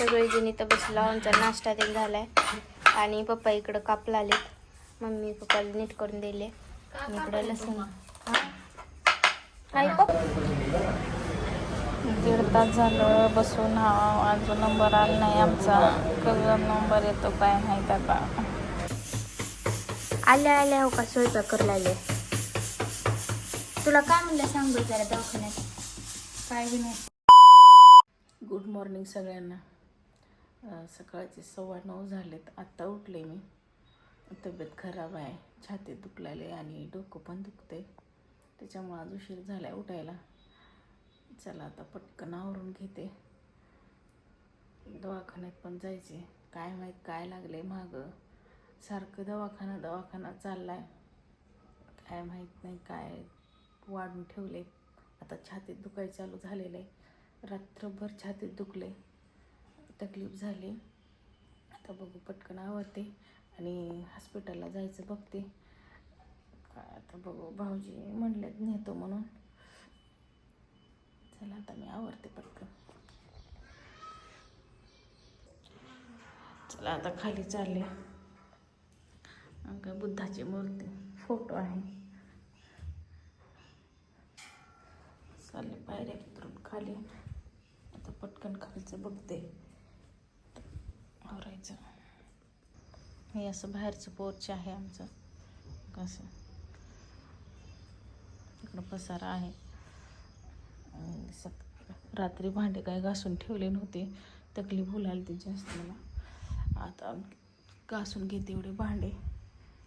सगळेजण इथं बसलो आमचा नाश्ता ते झालाय. आणि पप्पा इकडं कापला आलेत मम्मी पप्पाला नीट करून दिले. इकडं लसूण. दीड तास झालं बसून हा अजून नंबर आला नाही आमचा. कधी नंबर येतो काय माहीत आता. आल्या आल्या हो का? स्वयंपाक करू लागले. तुला काय म्हणलं सांग बरं जरा दवाखान्यात. काय बी नाही. गुड मॉर्निंग सगळ्यांना. सकाळचे सव्वा नऊ झालेत. आत्ता उठले मी. तब्येत खराब आहे. छातीत दुखलेले आणि डोकं पण दुखते. त्याच्यामुळे आज उशीर झाला आहे उठायला. चला आता पटकन आवरून घेते. दवाखान्यात पण जायचे. काय माहीत काय लागले मागं. सारखं दवाखाना दवाखाना चालला आहे काय माहीत नाही काय वाढून ठेवले आता छातीत दुखायला चालू झालेलं आहे रात्रभर छातीत दुखले तकलीफ झाली. आता बघू पटकन आवडते आणि हॉस्पिटलला जायचं बघते. काय आता बघू भाऊजी म्हणलेत नेतो म्हणून. चला आता मी आवडते पटकन. चला आता खाली चालले. काय बुद्धाची मूर्ती फोटो आहे. चालले पायऱ्या उतरून खाली. आता पटकन खालचं बघते. आवरायचं. हे असं बाहेरचं पोर्च आहे आमचं. कसं इकडं पसारा आहे. सक रात्री भांडे काय घासून ठेवले नव्हते. तकलीफ बोलायला ती जास्त मला. आता घासून घेते एवढे भांडे.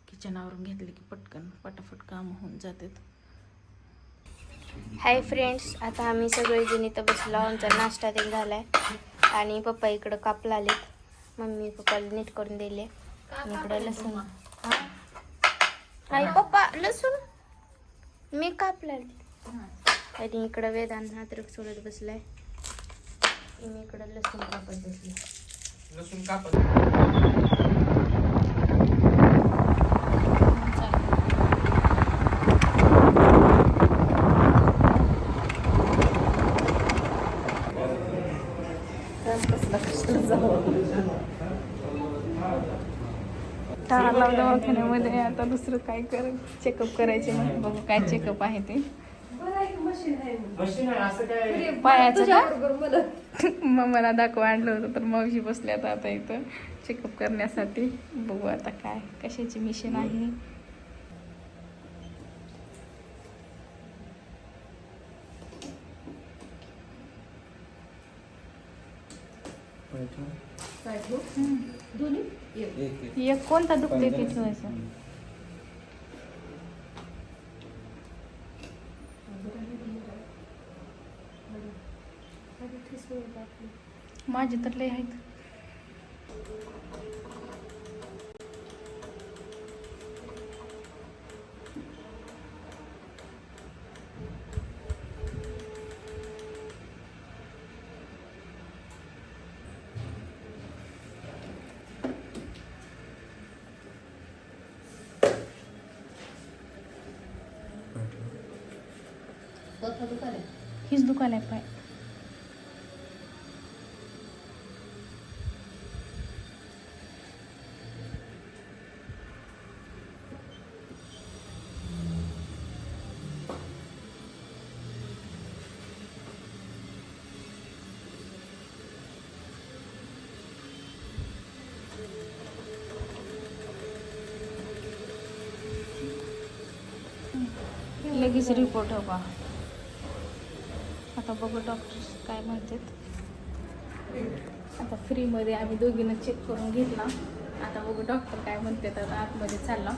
किचनावरून घेतले की पटकन पटापट काम होऊन जातात हाय फ्रेंड्स आता आम्ही सगळेजण इथं बसलो. आमचा नाश्ता ते आहे आणि पप्पा इकडं कापला आलेत मम्मी पप्पाला नीट करून दिले. इकडं लसूण. आई पप्पा लसूण? मी कापला आणि इकडं वेदांत अद्रक सोडत बसलाय. मी इकडं लसूण कापत बसले. लसूण कापत. टाळा दवाखान्यामध्ये आता दुसरं काय कर चेकअप करायचे मग बघू काय चेकअप आहे ते. मशीन आहे असं काय? पायाचं का? मग मला दाखवा आणलं होतं तर मावशी बसल्यात आता इथं चेकअप करण्यासाठी. बघू आता काय कशाची मिशन आहे. एक कोणता दुखते ते ठेवायचं माझे तर लय आहेत. हीच दुकान आहे पाय लगेच रिपोर्ट हो आता बघू डॉक्टर्स काय म्हणतात. आता फ्रीमध्ये आम्ही दोघीनं चेक करून घेतला. आता बघू डॉक्टर काय म्हणतात आता आतमध्ये चालला.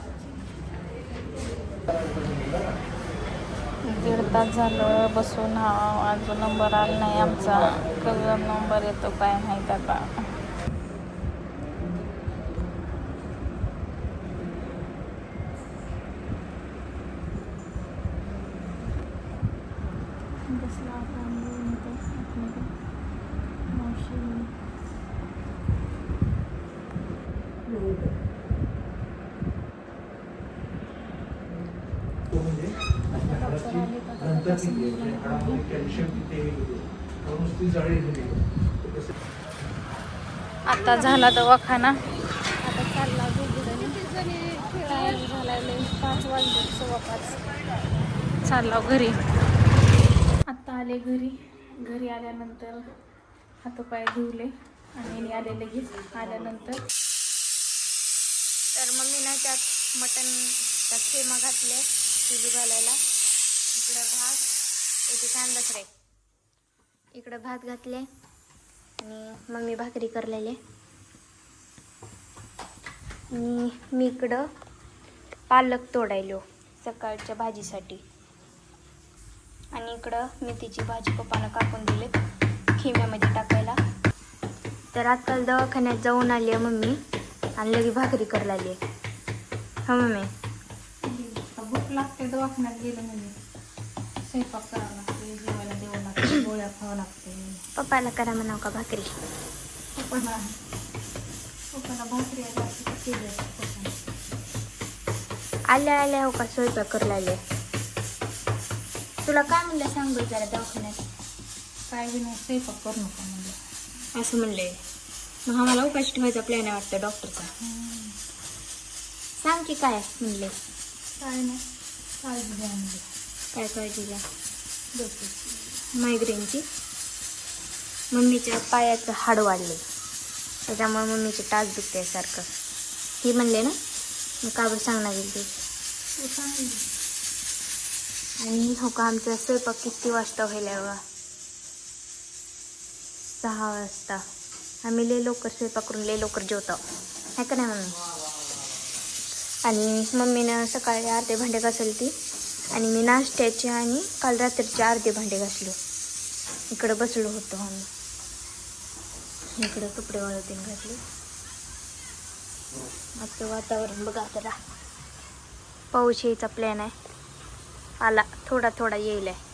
दीड तास झालं बसून हा अजून नंबर आला नाही आमचा. कलर नंबर येतो काय माहीत आता बसला आता आम्ही येऊन इथं आतमध्ये. मावशी डॉक्टर आले तर आता नंतर तपासून बघणार आहे. कॅल्शियम तिथे नुसती जाळी दिली आता झाला दवाखाना. आता चालला पाच वाजले सव्वा पाच चाललो घरी. आता आले घरी. घरी आल्यानंतर हातपाय धुवले आणि आले लगेच आल्यानंतर. तर मम्मी ना त्यात मटन त्यात खेमा घातले शिजू घालायला. इकडं भात येते कांदा फ्राय. इकडं भात घातले आणि मम्मी भाकरी करलेले. आणि मी इकडं पालक तोडायलो सकाळच्या भाजीसाठी. आणि इकडं मेथीची भाजी पप्पानं कापून दिले खिम्यामध्ये टाकायला. तर आजकाल दवाखान्यात जाऊन आली आहे मम्मी आणि लगे भाकरी करायला आली हा हो मम्मी. भूक लागते दवाखान्यात गेलं म्हणजे. स्वयंपाक करावा लागते जेवायला द्यावं लागते गोळ्या खावं लागते पप्पाला करा म्हणाव का भाकरी पप्पाला पप्पाला भाकरी केली आल्या आल्या हो का स्वयंपाक करू लागले तुला काय म्हणलं सांग बरं जरा दवाखान्यात काय बी नाही स्वयंपाक करू नका म्हणलं असं म्हणले मग आम्हाला उपाशी ठेवायचा प्लॅन आहे वाटतं डॉक्टरचा सांग की काय म्हणले काय नाही काळजी घ्या म्हणजे काय काळजीला? डोक्याची मायग्रेनची. मम्मीच्या पायाचं हाड वाढले. त्याच्यामुळे मम्मीचे टाच दुखते सारखं. ही म्हणले ना मग का बरं सांगणार गेली ते? तू सांगितलं आणि हो का आमचा स्वयंपाक किती वाजता व्हायला बघा सहा वाजता. आम्ही लय लवकर स्वयंपाक करून लय लवकर जेवतो. आहे का नाही मम्मी? आणि मम्मीनं सकाळी अर्धे भांडे घासली ती आणि मी नाश्त्याचे आणि काल रात्रीचे अर्धे भांडे घासलो. इकडं बसलो होतो आम्ही. इकडं कपडे वाळवतीन घातले. आजचं वातावरण बघा त्याला पाऊस यायचा प्लॅन आहे. आला थोडा थोडा येईल आहे.